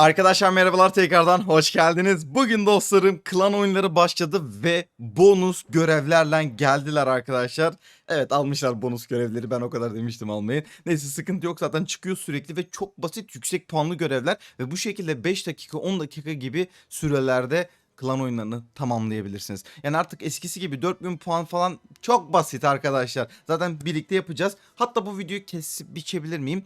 Arkadaşlar merhabalar tekrardan hoş geldiniz. Bugün dostlarım klan oyunları başladı ve bonus görevlerle geldiler arkadaşlar. Evet almışlar bonus görevleri ben o kadar demiştim almayın. Neyse sıkıntı yok zaten çıkıyor sürekli ve çok basit yüksek puanlı görevler. Ve bu şekilde 5 dakika 10 dakika gibi sürelerde klan oyunlarını tamamlayabilirsiniz. Yani artık eskisi gibi 4000 puan falan çok basit arkadaşlar. Zaten birlikte yapacağız. Hatta bu videoyu kesip biçebilir miyim?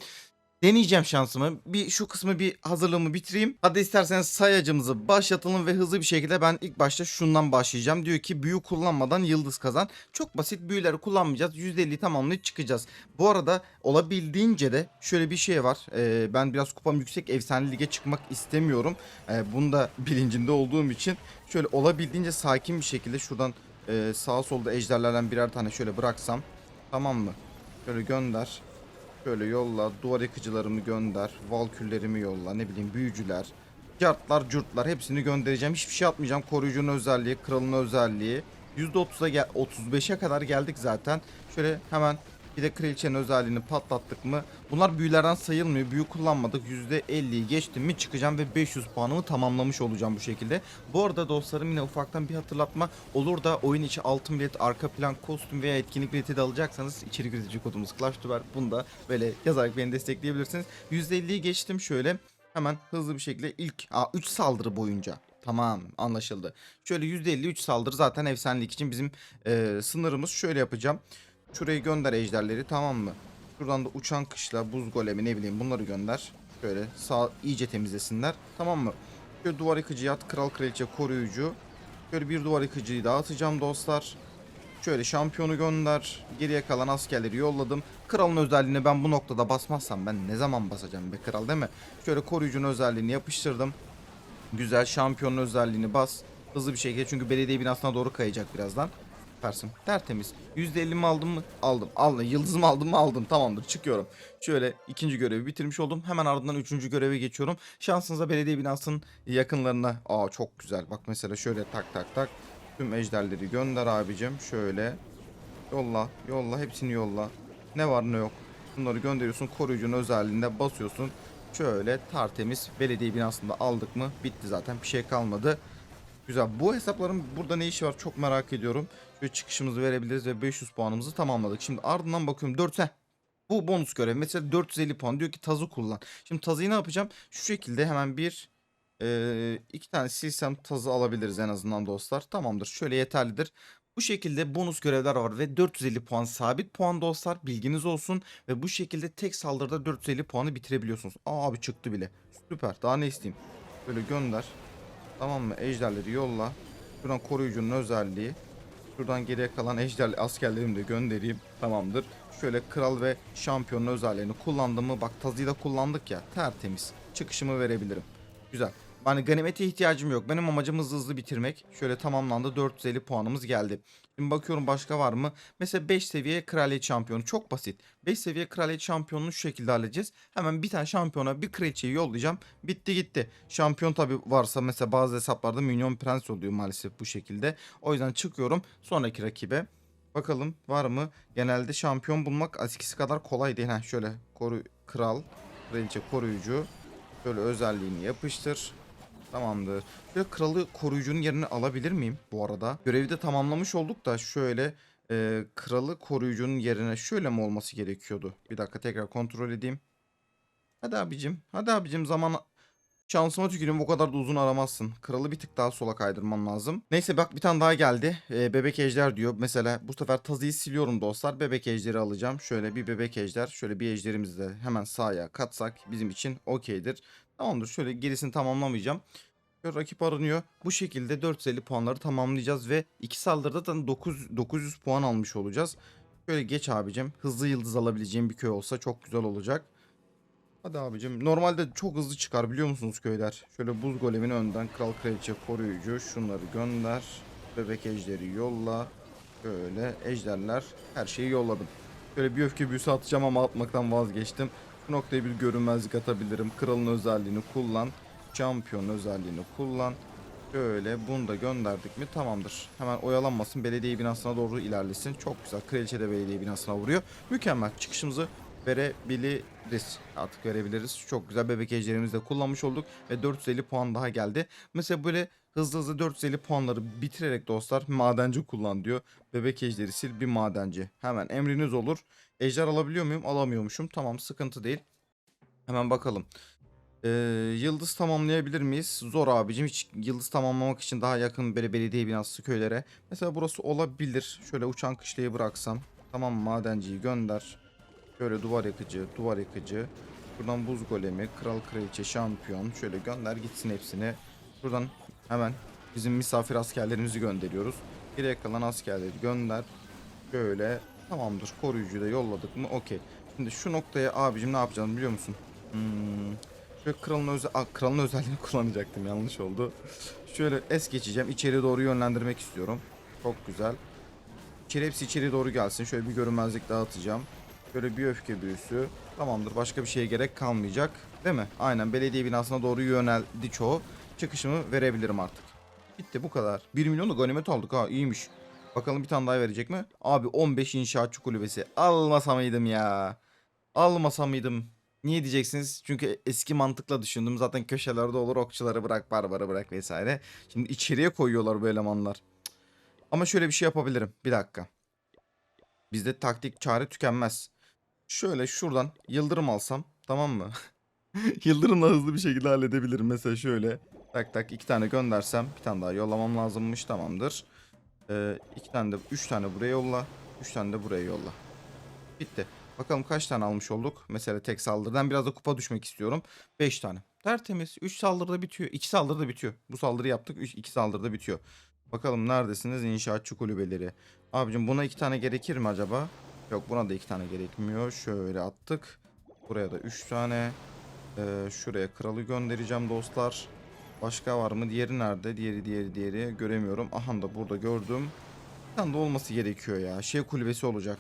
Deneyeceğim şansımı. Bir şu kısmı bir hazırlığımı bitireyim. Hadi isterseniz sayacımızı başlatalım ve hızlı bir şekilde ben ilk başta şundan başlayacağım. Diyor ki büyü kullanmadan yıldız kazan. Çok basit büyüleri kullanmayacağız. %50'yi tamamlayıp çıkacağız. Bu arada olabildiğince de şöyle bir şey var. Ee, ben biraz kupam yüksek efsane lige çıkmak istemiyorum. Ee, bunu da bilincinde olduğum için şöyle olabildiğince sakin bir şekilde şuradan e, sağa solda ejderlerden birer tane şöyle bıraksam. Tamam mı? Şöyle gönder. Şöyle yolla, duvar yıkıcılarımı gönder, valküllerimi yolla, ne bileyim büyücüler, cartlar, curtlar hepsini göndereceğim. Hiçbir şey atmayacağım. Koruyucunun özelliği, kralın özelliği. %30'a gel 35'e kadar geldik zaten. Şöyle hemen bir de kraliçenin özelliğini patlattık mı? Bunlar büyülerden sayılmıyor. Büyü kullanmadık. %50'yi geçtim mi çıkacağım ve 500 puanımı tamamlamış olacağım bu şekilde. Bu arada dostlarım yine ufaktan bir hatırlatma olur da oyun içi altın bilet, arka plan, kostüm veya etkinlik bileti de alacaksanız içerik üretici kodumuz ClashTuber. Bunu da böyle yazarak beni destekleyebilirsiniz. %50'yi geçtim şöyle. Hemen hızlı bir şekilde ilk 3 saldırı boyunca Tamam anlaşıldı. Şöyle %53 saldırı zaten efsanelik için bizim e, sınırımız. Şöyle yapacağım. Şurayı gönder ejderleri tamam mı? Şuradan da uçan kışla, buz golemi ne bileyim bunları gönder. Şöyle sağ iyice temizlesinler. Tamam mı? Şöyle duvar yıkıcı at, kral kraliçe koruyucu. Şöyle bir duvar yıkıcıyı daha atacağım dostlar. Şöyle şampiyonu gönder. Geriye kalan askerleri yolladım. Kralın özelliğini ben bu noktada basmazsam ben ne zaman basacağım be kral değil mi? Şöyle koruyucunun özelliğini yapıştırdım. Güzel şampiyonun özelliğini bas. Hızlı bir şekilde çünkü belediye binasına doğru kayacak birazdan. Süpersin. Tertemiz. %50'mi aldım mı? Aldım. Aldım. Yıldızımı aldım mı? Aldım. Tamamdır. Çıkıyorum. Şöyle ikinci görevi bitirmiş oldum. Hemen ardından üçüncü göreve geçiyorum. Şansınıza belediye binasının yakınlarına. Aa çok güzel. Bak mesela şöyle tak tak tak. Tüm ejderleri gönder abicim. Şöyle. Yolla. Yolla. Hepsini yolla. Ne var ne yok. Bunları gönderiyorsun. Koruyucunun özelliğinde basıyorsun. Şöyle tertemiz belediye binasında aldık mı? Bitti zaten. Bir şey kalmadı. Güzel. Bu hesapların burada ne işi var çok merak ediyorum. Şöyle çıkışımızı verebiliriz ve 500 puanımızı tamamladık. Şimdi ardından bakıyorum 4 heh. Bu bonus görev. Mesela 450 puan diyor ki tazı kullan. Şimdi tazıyı ne yapacağım? Şu şekilde hemen bir e, iki tane silsem tazı alabiliriz en azından dostlar. Tamamdır. Şöyle yeterlidir. Bu şekilde bonus görevler var ve 450 puan sabit puan dostlar bilginiz olsun ve bu şekilde tek saldırıda 450 puanı bitirebiliyorsunuz. Aa abi çıktı bile. Süper. Daha ne isteyeyim? Böyle gönder. Tamam mı? Ejderleri yolla. Şuradan koruyucunun özelliği. Şuradan geriye kalan ejder askerlerimi de göndereyim. Tamamdır. Şöyle kral ve şampiyonun özelliğini kullandım mı? Bak tazıyı da kullandık ya. Tertemiz. Çıkışımı verebilirim. Güzel. Yani ganimete ihtiyacım yok. Benim amacım hızlı hızlı bitirmek. Şöyle tamamlandı. 450 puanımız geldi. Şimdi bakıyorum başka var mı? Mesela 5 seviye kraliyet şampiyonu. Çok basit. 5 seviye kraliyet şampiyonunu şu şekilde halledeceğiz. Hemen bir tane şampiyona bir kraliçeyi yollayacağım. Bitti gitti. Şampiyon tabi varsa mesela bazı hesaplarda minyon prens oluyor maalesef bu şekilde. O yüzden çıkıyorum sonraki rakibe. Bakalım var mı? Genelde şampiyon bulmak eskisi kadar kolay değil. Heh, şöyle koru kral, kraliçe koruyucu. Şöyle özelliğini yapıştır. Tamamdır. Şöyle kralı koruyucunun yerini alabilir miyim bu arada? Görevi de tamamlamış olduk da şöyle e, kralı koruyucunun yerine şöyle mi olması gerekiyordu? Bir dakika tekrar kontrol edeyim. Hadi abicim. Hadi abicim zaman şansıma tüküreyim bu kadar da uzun aramazsın. Kralı bir tık daha sola kaydırman lazım. Neyse bak bir tane daha geldi. E, bebek ejder diyor. Mesela bu sefer tazıyı siliyorum dostlar. Bebek ejderi alacağım. Şöyle bir bebek ejder. Şöyle bir ejderimizi de hemen sağa katsak bizim için okeydir. Tamamdır. Şöyle gerisini tamamlamayacağım. Şöyle rakip aranıyor. Bu şekilde 450 puanları tamamlayacağız ve iki saldırıda da 9, 900 puan almış olacağız. Şöyle geç abicim. Hızlı yıldız alabileceğim bir köy olsa çok güzel olacak. Hadi abicim. Normalde çok hızlı çıkar biliyor musunuz köyler? Şöyle buz golemin önden kral kraliçe koruyucu. Şunları gönder. Bebek ejderi yolla. Şöyle ejderler. Her şeyi yolladım. Şöyle bir öfke büyüsü atacağım ama atmaktan vazgeçtim. Noktaya bir görünmezlik atabilirim. Kralın özelliğini kullan. Şampiyon özelliğini kullan. Şöyle bunu da gönderdik mi tamamdır. Hemen oyalanmasın belediye binasına doğru ilerlesin. Çok güzel. Kraliçe de belediye binasına vuruyor. Mükemmel. Çıkışımızı verebiliriz. Artık verebiliriz. Çok güzel bebek ejderimizi de kullanmış olduk ve 450 puan daha geldi. Mesela böyle hızlı hızlı 450 puanları bitirerek dostlar madenci kullan diyor. Bebek ejderi sil bir madenci. Hemen emriniz olur. Ejder alabiliyor muyum? Alamıyormuşum. Tamam sıkıntı değil. Hemen bakalım. Ee, yıldız tamamlayabilir miyiz? Zor abicim. Hiç yıldız tamamlamak için daha yakın böyle belediye binası köylere. Mesela burası olabilir. Şöyle uçan kışlayı bıraksam. Tamam madenciyi gönder. Şöyle duvar yakıcı, duvar yakıcı. Buradan buz golemi, kral kraliçe, şampiyon. Şöyle gönder gitsin hepsini. Buradan hemen bizim misafir askerlerimizi gönderiyoruz. Geriye kalan askerleri gönder. Şöyle tamamdır. Koruyucuyu da yolladık mı? Okey. Şimdi şu noktaya abicim ne yapacağız biliyor musun? Hmm, şöyle kralın, özel, kralın özelliğini kullanacaktım yanlış oldu. Şöyle es geçeceğim. İçeri doğru yönlendirmek istiyorum. Çok güzel. İçeri hepsi içeri doğru gelsin. Şöyle bir görünmezlik dağıtacağım. Şöyle bir öfke büyüsü. Tamamdır. Başka bir şeye gerek kalmayacak. Değil mi? Aynen. Belediye binasına doğru yöneldi çoğu. Çıkışımı verebilirim artık. Bitti bu kadar. 1 milyonluk ganimet aldık ha. iyiymiş. Bakalım bir tane daha verecek mi? Abi 15 inşaatçı kulübesi. Almasa mıydım ya? Almasa mıydım? Niye diyeceksiniz? Çünkü eski mantıkla düşündüm. Zaten köşelerde olur okçuları bırak, barbarı bırak vesaire. Şimdi içeriye koyuyorlar bu elemanlar. Ama şöyle bir şey yapabilirim. Bir dakika. Bizde taktik çare tükenmez. Şöyle şuradan yıldırım alsam tamam mı? Yıldırımla hızlı bir şekilde halledebilirim. Mesela şöyle tak tak iki tane göndersem bir tane daha yollamam lazımmış tamamdır. Ee, iki tane de üç tane buraya yolla. Üç tane de buraya yolla. Bitti. Bakalım kaç tane almış olduk. Mesela tek saldırıdan biraz da kupa düşmek istiyorum. 5 tane. Tertemiz. 3 saldırıda bitiyor. 2 saldırıda bitiyor. Bu saldırı yaptık. 2 saldırıda bitiyor. Bakalım neredesiniz inşaatçı kulübeleri. Abicim buna 2 tane gerekir mi acaba? Yok buna da 2 tane gerekmiyor. Şöyle attık. Buraya da 3 tane. Ee, şuraya kralı göndereceğim dostlar. Başka var mı? Diğeri nerede? Diğeri diğeri diğeri. Göremiyorum. Aha da burada gördüm. Bir tane de olması gerekiyor ya. Şey kulübesi olacak.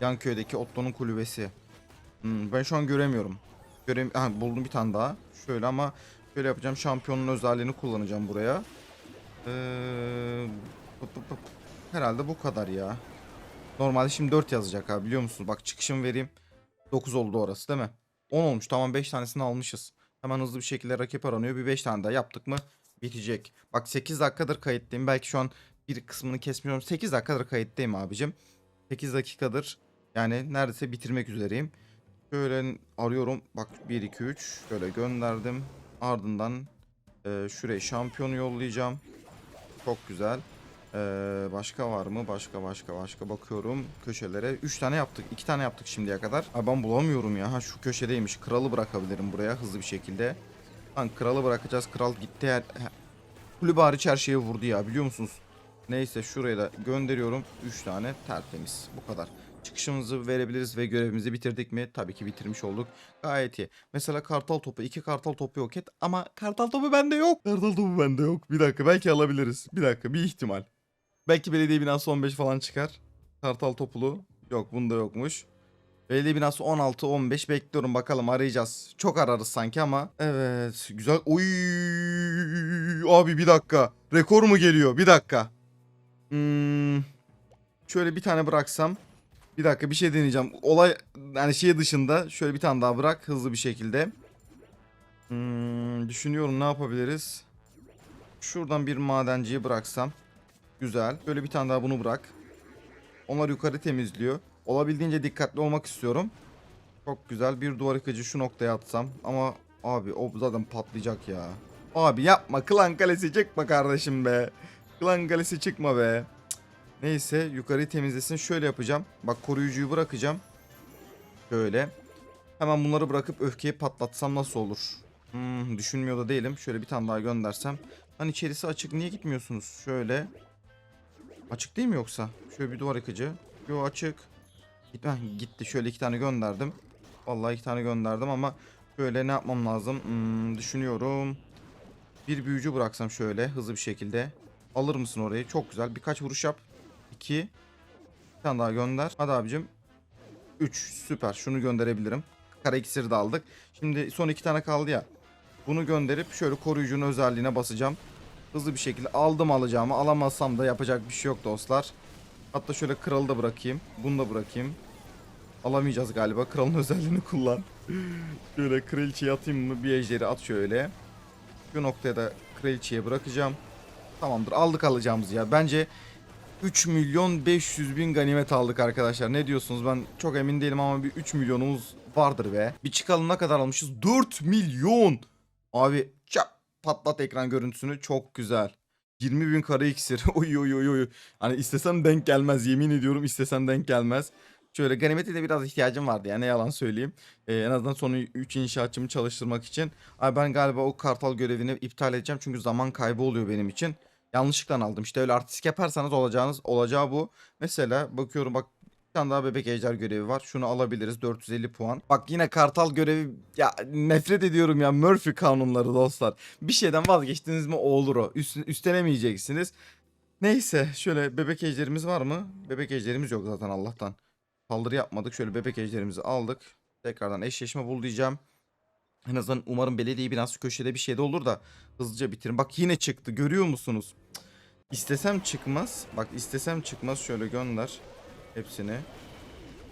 Yan köydeki Otto'nun kulübesi. Hmm, ben şu an göremiyorum. Görem ha, buldum bir tane daha. Şöyle ama şöyle yapacağım. Şampiyonun özelliğini kullanacağım buraya. Ee. Herhalde bu kadar ya. Normalde şimdi 4 yazacak abi biliyor musunuz? Bak çıkışımı vereyim. 9 oldu orası değil mi? 10 olmuş. Tamam 5 tanesini almışız. Hemen hızlı bir şekilde rakip aranıyor. Bir 5 tane daha yaptık mı bitecek. Bak 8 dakikadır kayıttayım. Belki şu an bir kısmını kesmiyorum. 8 dakikadır kayıttayım abicim. 8 dakikadır yani neredeyse bitirmek üzereyim. Şöyle arıyorum. Bak 1 2 3 şöyle gönderdim. Ardından e, şuraya şampiyonu yollayacağım. Çok güzel. E, başka var mı? Başka başka başka bakıyorum köşelere. 3 tane yaptık. 2 tane yaptık şimdiye kadar. Ay ben bulamıyorum ya. Ha şu köşedeymiş. Kralı bırakabilirim buraya hızlı bir şekilde. Lan kralı bırakacağız. Kral gitti her... he- Kulübü hariç her şeye vurdu ya biliyor musunuz? Neyse şuraya da gönderiyorum. 3 tane tertemiz. Bu kadar. Çıkışımızı verebiliriz ve görevimizi bitirdik mi? Tabii ki bitirmiş olduk. Gayet iyi. Mesela kartal topu. iki kartal topu yok et. Ama kartal topu bende yok. Kartal topu bende yok. Bir dakika belki alabiliriz. Bir dakika bir ihtimal. Belki belediye binası 15 falan çıkar. Kartal topulu. Yok bunda yokmuş. Belediye binası 16-15 bekliyorum bakalım arayacağız. Çok ararız sanki ama. Evet güzel. Oy abi bir dakika. Rekor mu geliyor? Bir dakika. Hmm, şöyle bir tane bıraksam. Bir dakika bir şey deneyeceğim. Olay yani şey dışında şöyle bir tane daha bırak hızlı bir şekilde. Hmm, düşünüyorum ne yapabiliriz. Şuradan bir madenciyi bıraksam. Güzel. Böyle bir tane daha bunu bırak. Onlar yukarı temizliyor. Olabildiğince dikkatli olmak istiyorum. Çok güzel. Bir duvar yıkıcı şu noktaya atsam. Ama abi o zaten patlayacak ya. Abi yapma. Klan kalesi çıkma kardeşim be. Klan kalesi çıkma be. Neyse yukarıyı temizlesin. Şöyle yapacağım. Bak koruyucuyu bırakacağım. Şöyle. Hemen bunları bırakıp öfkeyi patlatsam nasıl olur? Hmm, düşünmüyor da değilim. Şöyle bir tane daha göndersem. Hani içerisi açık. Niye gitmiyorsunuz? Şöyle. Açık değil mi yoksa? Şöyle bir duvar yıkıcı. Yo açık. Git, heh, gitti. Şöyle iki tane gönderdim. Vallahi iki tane gönderdim ama şöyle ne yapmam lazım? Hmm, düşünüyorum. Bir büyücü bıraksam şöyle hızlı bir şekilde. Alır mısın orayı? Çok güzel. Birkaç vuruş yap. 2. Bir tane daha gönder. Hadi abicim. 3. Süper. Şunu gönderebilirim. Kara iksiri de aldık. Şimdi son iki tane kaldı ya. Bunu gönderip şöyle koruyucunun özelliğine basacağım. Hızlı bir şekilde aldım alacağımı. Alamazsam da yapacak bir şey yok dostlar. Hatta şöyle kralı da bırakayım. Bunu da bırakayım. alamayacağız galiba. Kralın özelliğini kullan. şöyle kraliçeyi atayım mı? Bir ejderi at şöyle. Şu noktaya da kraliçeye bırakacağım. Tamamdır aldık alacağımız ya. Bence 3 milyon 500 bin ganimet aldık arkadaşlar. Ne diyorsunuz? Ben çok emin değilim ama bir 3 milyonumuz vardır be. Bir çıkalım ne kadar almışız? 4 milyon. Abi patlat ekran görüntüsünü çok güzel. 20 bin kare iksir. oy oy oy oy. Hani istesem denk gelmez. Yemin ediyorum istesem denk gelmez. Şöyle ganimete de biraz ihtiyacım vardı yani yalan söyleyeyim. Ee, en azından son 3 inşaatçımı çalıştırmak için. Abi ben galiba o kartal görevini iptal edeceğim çünkü zaman kaybı oluyor benim için. Yanlışlıkla aldım. İşte öyle artistik yaparsanız olacağınız olacağı bu. Mesela bakıyorum bak tane daha bebek ejder görevi var. Şunu alabiliriz 450 puan. Bak yine kartal görevi ya nefret ediyorum ya Murphy kanunları dostlar. Bir şeyden vazgeçtiniz mi olur o. Üst, üstlenemeyeceksiniz. Neyse şöyle bebek ejderimiz var mı? Bebek ejderimiz yok zaten Allah'tan. Saldırı yapmadık. Şöyle bebek ejderimizi aldık. Tekrardan eşleşme bul diyeceğim. En azından umarım belediye binası köşede bir şey de olur da hızlıca bitirin. Bak yine çıktı görüyor musunuz? İstesem çıkmaz. Bak istesem çıkmaz şöyle gönder hepsini.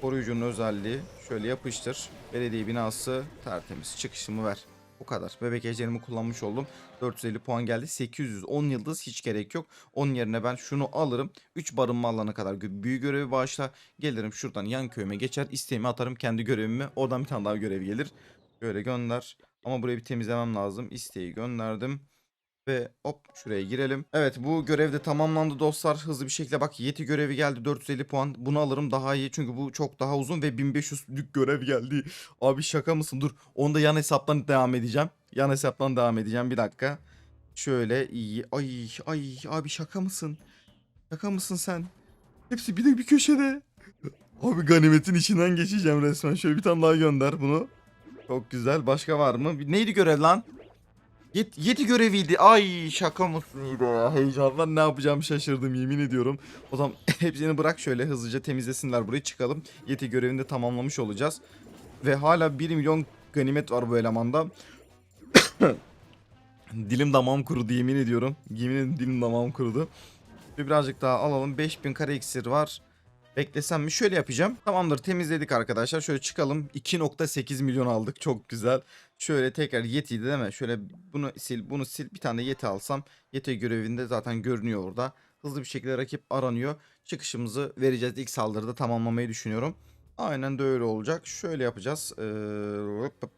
Koruyucunun özelliği şöyle yapıştır. Belediye binası tertemiz. Çıkışımı ver. Bu kadar. Bebek ejderimi kullanmış oldum. 450 puan geldi. 810 yıldız hiç gerek yok. Onun yerine ben şunu alırım. 3 barınma alanına kadar büyü görevi bağışla. Gelirim şuradan yan köyüme geçer. isteğimi atarım kendi görevimi. Oradan bir tane daha görev gelir. Böyle gönder. Ama burayı bir temizlemem lazım. İsteği gönderdim. Ve hop şuraya girelim. Evet bu görev de tamamlandı dostlar. Hızlı bir şekilde bak Yeti görevi geldi 450 puan. Bunu alırım daha iyi çünkü bu çok daha uzun ve 1500'lük görev geldi. Abi şaka mısın? Dur onu da yan hesaptan devam edeceğim. Yan hesaptan devam edeceğim bir dakika. Şöyle iyi. Ay ay abi şaka mısın? Şaka mısın sen? Hepsi bir de bir köşede. Abi ganimetin içinden geçeceğim resmen. Şöyle bir tane daha gönder bunu. Çok güzel. Başka var mı? Neydi görev lan? Yet, yeti göreviydi. Ay şaka mısın ya? Heyecandan ne yapacağımı şaşırdım yemin ediyorum. O zaman hepsini bırak şöyle hızlıca temizlesinler burayı çıkalım. Yeti görevini de tamamlamış olacağız. Ve hala 1 milyon ganimet var bu elemanda. dilim damağım kurudu yemin ediyorum. Yemin ederim dilim damağım kurudu. Ve birazcık daha alalım. 5000 kare iksir var. Beklesem mi? Şöyle yapacağım. Tamamdır temizledik arkadaşlar. Şöyle çıkalım. 2.8 milyon aldık. Çok güzel. Şöyle tekrar Yeti'ydi değil mi? Şöyle bunu sil, bunu sil. Bir tane Yeti alsam. Yeti görevinde zaten görünüyor orada. Hızlı bir şekilde rakip aranıyor. Çıkışımızı vereceğiz. İlk saldırıda tamamlamayı düşünüyorum. Aynen de öyle olacak. Şöyle yapacağız. Ee, hop hop.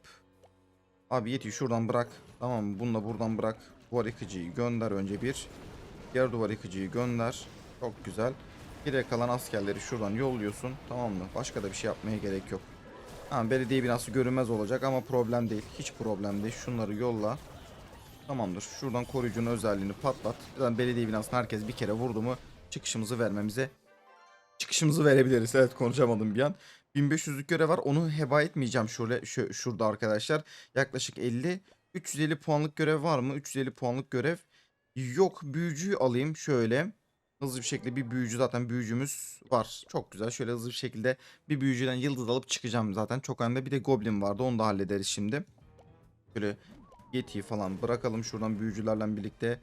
Abi Yeti'yi şuradan bırak. Tamam? Bunu da buradan bırak. Duvar yıkıcıyı gönder önce bir. Diğer duvar yıkıcıyı gönder. Çok güzel. Geriye kalan askerleri şuradan yolluyorsun. Tamam mı? Başka da bir şey yapmaya gerek yok. Ha, belediye binası görünmez olacak ama problem değil. Hiç problem değil. Şunları yolla. Tamamdır. Şuradan koruyucunun özelliğini patlat. Zaten belediye binasına herkes bir kere vurdu mu çıkışımızı vermemize çıkışımızı verebiliriz. Evet konuşamadım bir an. 1500'lük görev var. Onu heba etmeyeceğim şöyle şu, şurada arkadaşlar. Yaklaşık 50. 350 puanlık görev var mı? 350 puanlık görev yok. Büyücüyü alayım şöyle. Hızlı bir şekilde bir büyücü zaten büyücümüz var. Çok güzel. Şöyle hızlı bir şekilde bir büyücüden yıldız alıp çıkacağım zaten. Çok önde bir de goblin vardı. Onu da hallederiz şimdi. Şöyle Yeti'yi falan bırakalım şuradan büyücülerle birlikte.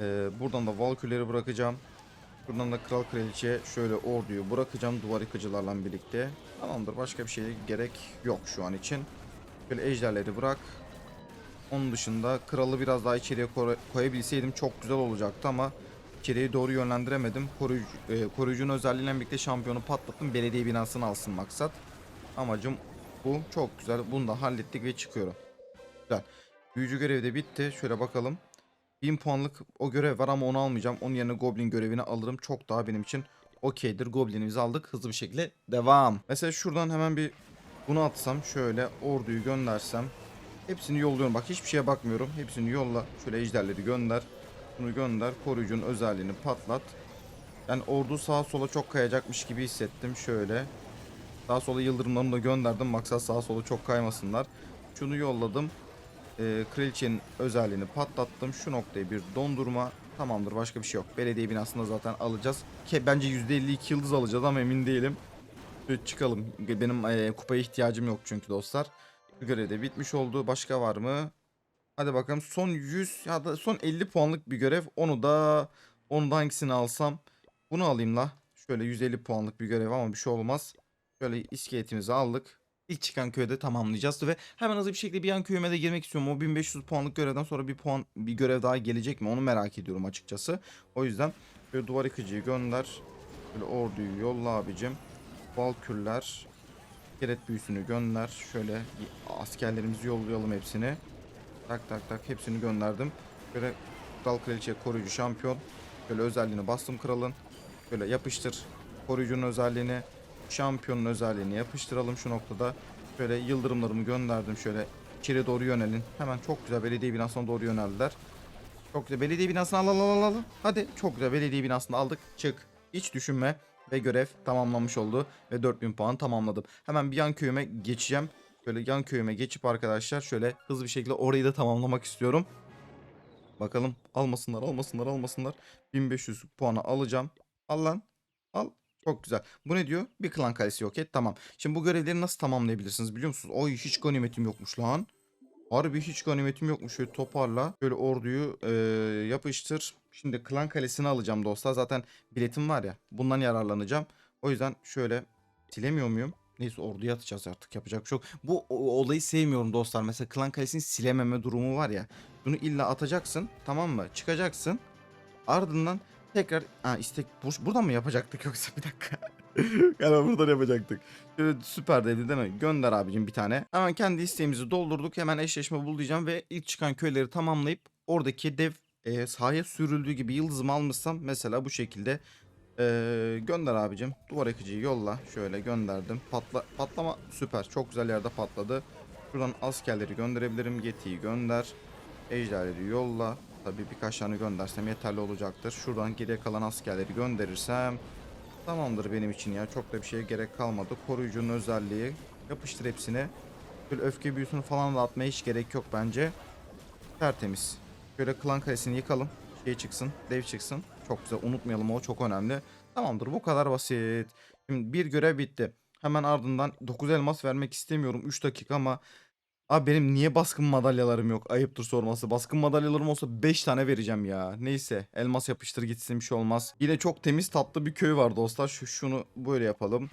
Ee, buradan da Valkülleri bırakacağım. Buradan da Kral Kraliçe şöyle orduyu bırakacağım duvar yıkıcılarla birlikte. Tamamdır başka bir şeye gerek yok şu an için. Şöyle ejderleri bırak. Onun dışında kralı biraz daha içeriye koy- koyabilseydim çok güzel olacaktı ama içeriye doğru yönlendiremedim. Koruyucu, e, koruyucunun özelliğiyle birlikte şampiyonu patlattım. Belediye binasını alsın maksat. Amacım bu. Çok güzel. Bunu da hallettik ve çıkıyorum. Güzel. Büyücü görevi de bitti. Şöyle bakalım. 1000 puanlık o görev var ama onu almayacağım. Onun yerine Goblin görevini alırım. Çok daha benim için okeydir. Goblin'imizi aldık. Hızlı bir şekilde devam. Mesela şuradan hemen bir bunu atsam. Şöyle orduyu göndersem. Hepsini yolluyorum. Bak hiçbir şeye bakmıyorum. Hepsini yolla. Şöyle ejderleri gönder. Bunu gönder. Koruyucunun özelliğini patlat. Ben ordu sağa sola çok kayacakmış gibi hissettim. Şöyle. Sağa sola yıldırımlarımı da gönderdim. Maksat sağa sola çok kaymasınlar. Şunu yolladım. Ee, kraliçenin özelliğini patlattım. Şu noktaya bir dondurma. Tamamdır başka bir şey yok. Belediye binasında zaten alacağız. Ki bence %52 yıldız alacağız ama emin değilim. Şöyle çıkalım. Benim e, kupaya ihtiyacım yok çünkü dostlar. Görev bitmiş oldu. Başka var mı? Hadi bakalım son 100 ya da son 50 puanlık bir görev. Onu da onu da hangisini alsam? Bunu alayım la. Şöyle 150 puanlık bir görev ama bir şey olmaz. Şöyle iskeletimizi aldık. İlk çıkan köyde tamamlayacağız ve hemen hızlı bir şekilde bir yan köyüme de girmek istiyorum. O 1500 puanlık görevden sonra bir puan bir görev daha gelecek mi onu merak ediyorum açıkçası. O yüzden böyle duvar yıkıcıyı gönder. Böyle orduyu yolla abicim. Valkürler. İskelet büyüsünü gönder. Şöyle askerlerimizi yollayalım hepsini. Tak tak tak hepsini gönderdim. Böyle Dal Kraliçe koruyucu şampiyon. Böyle özelliğini bastım kralın. Böyle yapıştır. Koruyucunun özelliğini, şampiyonun özelliğini yapıştıralım şu noktada. Şöyle yıldırımlarımı gönderdim şöyle içeri doğru yönelin. Hemen çok güzel belediye binasına doğru yöneldiler. Çok güzel belediye binasını al al al al. Hadi çok güzel belediye binasını aldık. Çık. Hiç düşünme ve görev tamamlanmış oldu ve 4000 puan tamamladım. Hemen bir yan köyüme geçeceğim. Şöyle yan köyüme geçip arkadaşlar şöyle hızlı bir şekilde orayı da tamamlamak istiyorum. Bakalım almasınlar almasınlar almasınlar. 1500 puanı alacağım. Al lan. Al. Çok güzel. Bu ne diyor? Bir klan kalesi yok et. Tamam. Şimdi bu görevleri nasıl tamamlayabilirsiniz biliyor musunuz? Oy hiç ganimetim yokmuş lan. Harbi hiç ganimetim yokmuş. Şöyle toparla. Böyle orduyu eee, yapıştır. Şimdi klan kalesini alacağım dostlar. Zaten biletim var ya. Bundan yararlanacağım. O yüzden şöyle silemiyor muyum? Neyse orduya atacağız artık yapacak bir şey yok. Bu olayı sevmiyorum dostlar. Mesela klan kalesini silememe durumu var ya. Bunu illa atacaksın tamam mı? Çıkacaksın. Ardından tekrar ha istek bur- buradan mı yapacaktık yoksa bir dakika. Galiba buradan yapacaktık. Şöyle süper dedi değil mi? Gönder abicim bir tane. Hemen kendi isteğimizi doldurduk. Hemen eşleşme bul diyeceğim ve ilk çıkan köyleri tamamlayıp oradaki dev e, sahaya sürüldüğü gibi yıldızımı almışsam mesela bu şekilde e, gönder abicim. Duvar yakıcıyı yolla. Şöyle gönderdim. Patla, patlama süper. Çok güzel yerde patladı. Şuradan askerleri gönderebilirim. Yeti'yi gönder. Ejderleri yolla. Tabii birkaç tane göndersem yeterli olacaktır. Şuradan geriye kalan askerleri gönderirsem tamamdır benim için ya. Çok da bir şeye gerek kalmadı. Koruyucunun özelliği. Yapıştır hepsini. Böyle öfke büyüsünü falan da atmaya hiç gerek yok bence. Tertemiz. Şöyle klan kalesini yıkalım. Şey çıksın, dev çıksın. Çok güzel unutmayalım o çok önemli. Tamamdır bu kadar basit. Şimdi bir görev bitti. Hemen ardından 9 elmas vermek istemiyorum 3 dakika ama Abi benim niye baskın madalyalarım yok? Ayıptır sorması. Baskın madalyalarım olsa 5 tane vereceğim ya. Neyse elmas yapıştır gitsin bir şey olmaz. Yine çok temiz tatlı bir köy var dostlar. Şu şunu böyle yapalım.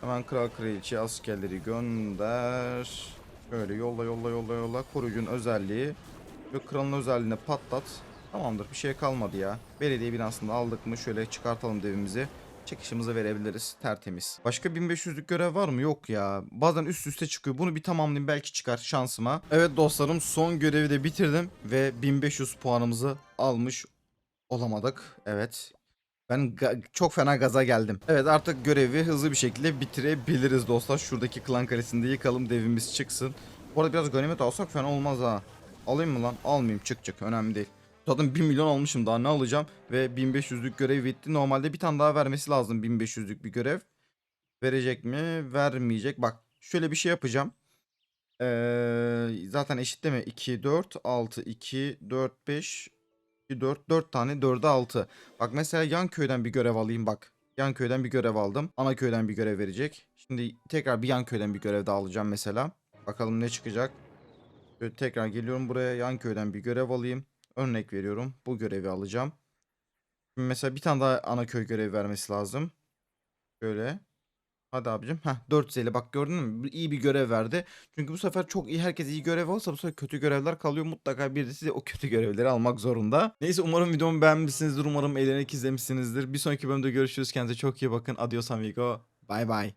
Hemen kral kraliçe askerleri gönder. Şöyle yolla yolla yolla yolla. Koruyucunun özelliği. Ve kralın özelliğini patlat. Tamamdır bir şey kalmadı ya. Belediye binasını aldık mı şöyle çıkartalım devimizi. Çekişimizi verebiliriz. Tertemiz. Başka 1500'lük görev var mı? Yok ya. Bazen üst üste çıkıyor. Bunu bir tamamlayayım belki çıkar şansıma. Evet dostlarım son görevi de bitirdim. Ve 1500 puanımızı almış olamadık. Evet. Ben çok fena gaza geldim. Evet artık görevi hızlı bir şekilde bitirebiliriz dostlar. Şuradaki klan kalesini de yıkalım devimiz çıksın. Bu arada biraz ganimet alsak fena olmaz ha. Alayım mı lan? Almayayım çık çık önemli değil. Zaten 1 milyon almışım daha ne alacağım? Ve 1500'lük görev bitti. Normalde bir tane daha vermesi lazım 1500'lük bir görev. Verecek mi? Vermeyecek. Bak şöyle bir şey yapacağım. Ee, zaten eşitleme 2, 4, 6, 2, 4, 5, 2, 4, 4 tane 4'e 6. Bak mesela yan köyden bir görev alayım bak. Yan köyden bir görev aldım. Ana köyden bir görev verecek. Şimdi tekrar bir yan köyden bir görev daha alacağım mesela. Bakalım ne çıkacak. Şöyle tekrar geliyorum buraya yan köyden bir görev alayım. Örnek veriyorum. Bu görevi alacağım. Şimdi mesela bir tane daha ana köy görevi vermesi lazım. Şöyle. Hadi abicim. Heh 450 bak gördün mü? İyi bir görev verdi. Çünkü bu sefer çok iyi herkes iyi görev alırsa bu sefer kötü görevler kalıyor. Mutlaka birisi de o kötü görevleri almak zorunda. Neyse umarım videomu beğenmişsinizdir. Umarım eğlenerek izlemişsinizdir. Bir sonraki bölümde görüşürüz. Kendinize çok iyi bakın. Adios amigo. Bye bye.